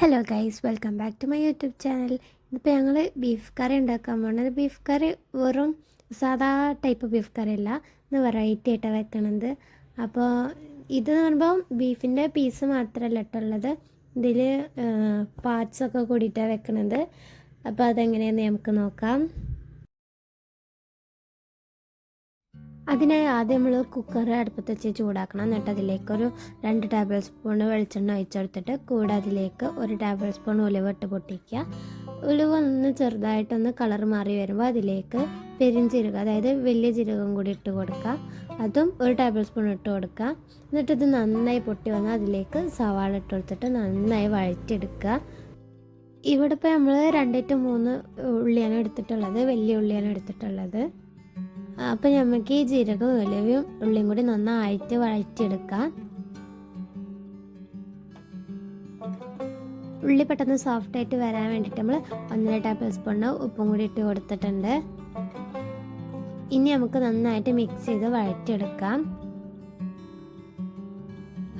Hello guys welcome back to my YouTube channel ഇന്നിപ്പോൾ ഞങ്ങൾ beef കറി ഉണ്ടാക്കാൻ പോകുന്നത് ബീഫ് കറി വെറും സാധാ ടൈപ്പ് ബീഫ് കറി അല്ല. ഇത് വെറൈറ്റി ആയിട്ടാണ് വെക്കണത്. അപ്പോൾ ഇത് പറയുമ്പോൾ ബീഫിന്റെ പീസ് മാത്രമല്ല ഇട്ടുള്ളത് ഇതിൽ പാർട്സൊക്കെ കൂടിയിട്ടാണ് വെക്കണത്. അപ്പോൾ അതെങ്ങനെയാണെന്ന് നമുക്ക് നോക്കാം. അതിനായി ആദ്യം നമ്മൾ കുക്കർ അടുപ്പത്ത് വെച്ച് ചൂടാക്കണം. എന്നിട്ട് അതിലേക്ക് ഒരു രണ്ട് ടേബിൾ സ്പൂൺ വെളിച്ചെണ്ണ ഒഴിച്ചെടുത്തിട്ട് കൂടെ അതിലേക്ക് ഒരു ടേബിൾ സ്പൂൺ ഉലുവ ഇട്ട് പൊട്ടിക്കുക. ഉലുവ ഒന്ന് ചെറുതായിട്ടൊന്ന് കളർ മാറി വരുമ്പോൾ അതിലേക്ക് പെരിഞ്ചീരകം അതായത് വലിയ ജീരകം കൂടി ഇട്ട് കൊടുക്കുക. അതും ഒരു ടേബിൾ സ്പൂൺ ഇട്ട് കൊടുക്കുക. എന്നിട്ട് ഇത് നന്നായി പൊട്ടി വന്നാൽ അതിലേക്ക് സവാള ഇട്ട് കൊടുത്തിട്ട് നന്നായി വഴറ്റിയെടുക്കുക. ഇവിടെ ഇപ്പോൾ നമ്മൾ രണ്ട് മൂന്ന് ഉള്ളിയാണ് എടുത്തിട്ടുള്ളത് വലിയ ഉള്ളിയാണ് എടുത്തിട്ടുള്ളത്. അപ്പം നമുക്ക് ഈ ജീരകവും ഇലവും ഉള്ളിയും കൂടി നന്നായിട്ട് വഴറ്റിയെടുക്കാം. ഉള്ളി പെട്ടെന്ന് സോഫ്റ്റ് ആയിട്ട് വരാൻ വേണ്ടിയിട്ട് നമ്മൾ ഒന്നര ടേബിൾ സ്പൂണ് ഉപ്പും കൂടി ഇട്ട് കൊടുത്തിട്ടുണ്ട്. ഇനി നമുക്ക് നന്നായിട്ട് മിക്സ് ചെയ്ത് വഴറ്റിയെടുക്കാം.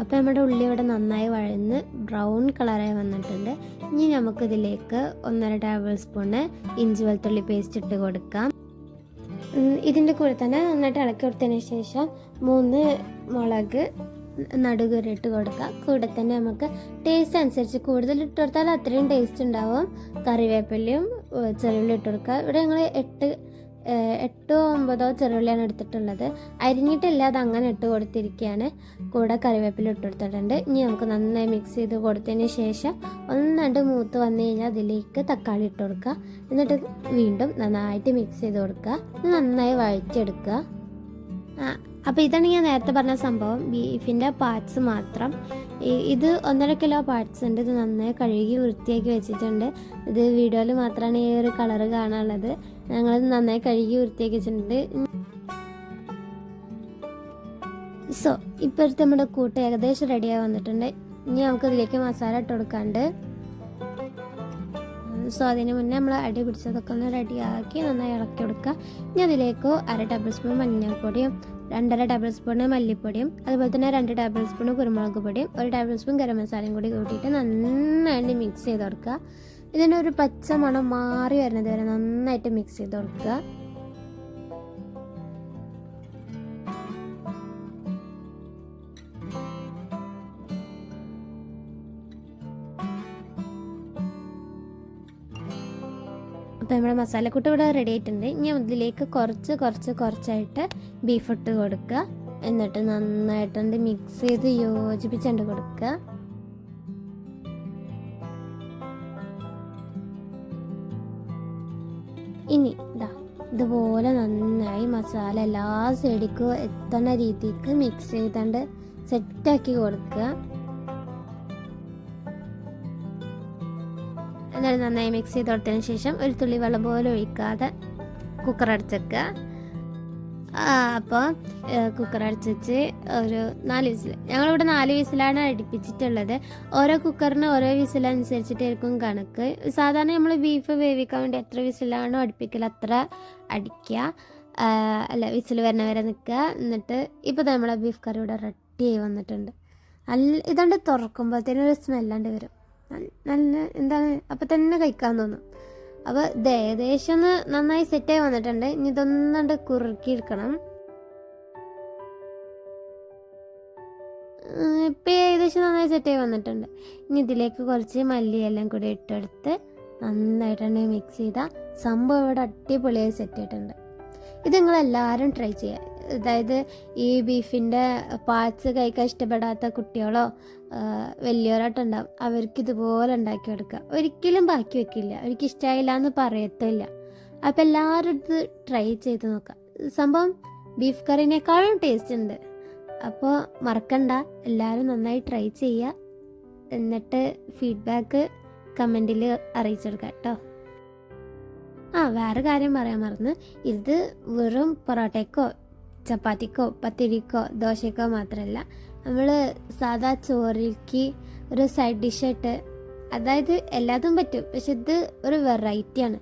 അപ്പോൾ നമ്മുടെ ഉള്ളി ഇവിടെ നന്നായി വഴന്ന് ബ്രൗൺ കളറായി വന്നിട്ടുണ്ട്. ഇനി നമുക്കിതിലേക്ക് ഒന്നര ടേബിൾ സ്പൂണ് ഇഞ്ചി വെളുത്തുള്ളി പേസ്റ്റ് ഇട്ട് കൊടുക്കാം. ഇതിന്റെ കൂടെ തന്നെ നന്നായിട്ട് ഇളക്കി കൊടുത്തതിന് ശേഷം മൂന്ന് മുളക് നടുകറിട്ട് കൊടുക്കുക കൂടെ തന്നെ നമുക്ക് ടേസ്റ്റ് അനുസരിച്ച് കൂടുതൽ ഇട്ട് കൊടുത്താൽ അത്രയും ടേസ്റ്റ് ഉണ്ടാവും. കറിവേപ്പിലയും ചെറുവിലും ഇട്ട് കൊടുക്കുക. ഇവിടെ ഞങ്ങൾ എട്ട് എട്ടോ ഒമ്പതോ ചെറുള്ളിയാണ് എടുത്തിട്ടുള്ളത്. അരിഞ്ഞിട്ടില്ല അത് അങ്ങനെ ഇട്ട് കൊടുത്തിരിക്കുകയാണ് കൂടെ കറിവേപ്പില ഇട്ട് കൊടുത്തിട്ടുണ്ട്. ഇനി നമുക്ക് നന്നായി മിക്സ് ചെയ്ത് കൊടുത്തതിന് ശേഷം ഒന്നണ്ട് മൂത്ത് വന്നു കഴിഞ്ഞാൽ അതിലേക്ക് തക്കാളി ഇട്ട് കൊടുക്കുക. എന്നിട്ട് വീണ്ടും നന്നായിട്ട് മിക്സ് ചെയ്ത് കൊടുക്കുക. നന്നായി വഴറ്റിയെടുക്കുക. അപ്പോൾ ഇതാണ് ഞാൻ നേരത്തെ പറഞ്ഞ സംഭവം. ബീഫിന്റെ പാർട്സ് മാത്രം. ഇത് ഒന്നര കിലോ പാർട്സ് ഉണ്ട്. ഇത് നന്നായി കഴുകി വൃത്തിയാക്കി വെച്ചിട്ടുണ്ട്. ഇത് വീഡിയോയിൽ മാത്രമാണ് ഈ ഒരു കളറ് കാണാനുള്ളത്. ഞങ്ങളിത് നന്നായി കഴുകി വൃത്തിയാക്കി വെച്ചിട്ടുണ്ട്. സോ ഇപ്പോഴത്തെ നമ്മുടെ കൂട്ട് ഏകദേശം റെഡിയായി വന്നിട്ടുണ്ട്. ഇനി നമുക്ക് ഇതിലേക്ക് മസാല ഇട്ട് കൊടുക്കാണ്ട്. സോ അതിന് മുന്നേ നമ്മൾ അടി പിടിച്ചതൊക്കെ ഒന്ന് റെഡിയാക്കി നന്നായി ഇളക്കി കൊടുക്കുക. ഇനി അതിലേക്ക് അര ടേബിൾ സ്പൂൺ മഞ്ഞൾപ്പൊടിയും രണ്ടര ടേബിൾ സ്പൂൺ മല്ലിപ്പൊടിയും അതുപോലെ തന്നെ രണ്ട് ടേബിൾ സ്പൂൺ കുരുമുളക് പൊടിയും ഒരു ടേബിൾ സ്പൂൺ ഗരം മസാലയും കൂടി കൂട്ടിയിട്ട് നന്നായിട്ട് മിക്സ് ചെയ്ത് കൊടുക്കുക. ഇതിന്റെ ഒരു പച്ച മണം മാറി വരുന്നത് വരെ നന്നായിട്ട് മിക്സ് ചെയ്ത് കൊടുക്കുക. അപ്പോൾ നമ്മുടെ മസാലക്കൂട്ട് ഇവിടെ റെഡി ആയിട്ടുണ്ട്. ഇനി അതിലേക്ക് കുറച്ച് കുറച്ച് കുറച്ചായിട്ട് ബീഫ് ഇട്ട് കൊടുക്കുക. എന്നിട്ട് നന്നായിട്ടുണ്ട് മിക്സ് ചെയ്ത് യോജിപ്പിച്ചുകൊണ്ട് കൊടുക്കുക. ഇനി ഇതാ ഇതുപോലെ നന്നായി മസാല എല്ലാ സൈഡിക്കും എത്തണ രീതിക്ക് മിക്സ് ചെയ്തുകൊണ്ട് സെറ്റാക്കി കൊടുക്കുക. എന്നിട്ട് നന്നായി മിക്സ് ചെയ്ത് കൊടുത്തതിന് ശേഷം ഒരു തുള്ളി വെള്ളം പോലും ഒഴിക്കാതെ കുക്കർ അടച്ചേക്കുക അപ്പോൾ കുക്കർ അടച്ച് വെച്ച് ഒരു നാല് വിസിൽ ഞങ്ങളിവിടെ നാല് വിസിലാണ് അടുപ്പിച്ചിട്ടുള്ളത്. ഓരോ കുക്കറിന് ഓരോ വിസിലനുസരിച്ചിട്ടായിരിക്കും കണക്ക്. സാധാരണ നമ്മൾ ബീഫ് വേവിക്കാൻ വേണ്ടി എത്ര വിസിലാണോ അടുപ്പിക്കൽ അത്ര അടിക്കുക. അല്ല വിസിൽ വരണ വരെ നിൽക്കുക. എന്നിട്ട് ഇപ്പോൾ നമ്മളെ ബീഫ് കറി ഇവിടെ റെഡി ആയി വന്നിട്ടുണ്ട്. നല്ല ഇതുകൊണ്ട് തുറക്കുമ്പോഴത്തേനും ഒരു സ്മെല്ലാണ്ട് വരും. നല്ല എന്താണ് അപ്പം തന്നെ കഴിക്കാൻ തോന്നും അപ്പോൾ ഇത് ഏകദേശം ഒന്ന് നന്നായി സെറ്റായി വന്നിട്ടുണ്ട്. ഇനി ഇതൊന്നുണ്ട് കുറുക്കിയെടുക്കണം. ഇപ്പം ഏകദേശം നന്നായി സെറ്റായി വന്നിട്ടുണ്ട്. ഇനി ഇതിലേക്ക് കുറച്ച് മല്ലിയെല്ലാം കൂടി ഇട്ടെടുത്ത് നന്നായിട്ടാണ് മിക്സ് ചെയ്താൽ സംഭവം ഇവിടെ അടിപൊളിയായി സെറ്റ് ആയിട്ടുണ്ട്. ഇത് നിങ്ങളെല്ലാവരും ട്രൈ ചെയ്യുക അതായത് ഈ ബീഫിന്റെ പാർട്സ് കഴിക്കാൻ ഇഷ്ടപ്പെടാത്ത കുട്ടികളോ വലിയവരായിട്ടുണ്ടാവും അവർക്ക് ഇതുപോലെ ഉണ്ടാക്കി കൊടുക്കുക. ഒരിക്കലും ബാക്കി വെക്കില്ല. അവർക്ക് ഇഷ്ടമായില്ല എന്ന് പറയത്തില്ല. അപ്പം എല്ലാവരും ഇത് ട്രൈ ചെയ്ത് നോക്കാം സംഭവം ബീഫ് കറിനേക്കാളും ടേസ്റ്റ് ഉണ്ട്. അപ്പോൾ മറക്കണ്ട. എല്ലാവരും നന്നായി ട്രൈ ചെയ്യുക. എന്നിട്ട് ഫീഡ്ബാക്ക് കമന്റിൽ അറിയിച്ചെടുക്കാം കേട്ടോ. ആ വേറെ കാര്യം പറയാൻ മറന്ന്. ഇത് വെറും പൊറോട്ടയ്ക്കോ ചപ്പാത്തിക്കോ പത്തിരിക്കോ ദോശക്കോ മാത്രമല്ല നമ്മൾ സാധാ ചോറിലേക്ക് ഒരു സൈഡ് ഡിഷായിട്ട് അതായത് എല്ലാതും പറ്റും. പക്ഷെ ഇത് ഒരു വെറൈറ്റിയാണ്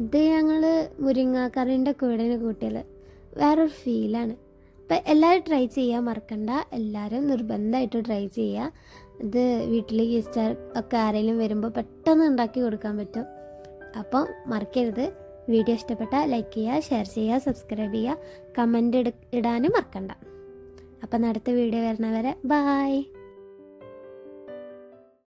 ഇത് ഞങ്ങൾ മുരിങ്ങാക്കറിന്റെ കൂടെ കൂട്ടിയത്. വേറൊരു ഫീലാണ് അപ്പം എല്ലാവരും ട്രൈ ചെയ്യാൻ മറക്കണ്ട. എല്ലാവരും നിർബന്ധമായിട്ട് ട്രൈ ചെയ്യുക ഇത് വീട്ടിൽ ഗസ്റ്റ് ഒക്കെ ആരെങ്കിലും വരുമ്പോൾ പെട്ടെന്ന് ഉണ്ടാക്കി കൊടുക്കാൻ പറ്റും. അപ്പം മറക്കരുത്. വീഡിയോ ഇഷ്ടപ്പെട്ടാൽ ലൈക്ക് ചെയ്യുക ഷെയർ ചെയ്യുക സബ്സ്ക്രൈബ് ചെയ്യുക കമന്റ് ഇടാനും മറക്കണ്ട. അപ്പം അടുത്ത വീഡിയോ വരുന്നവരെ ബായ്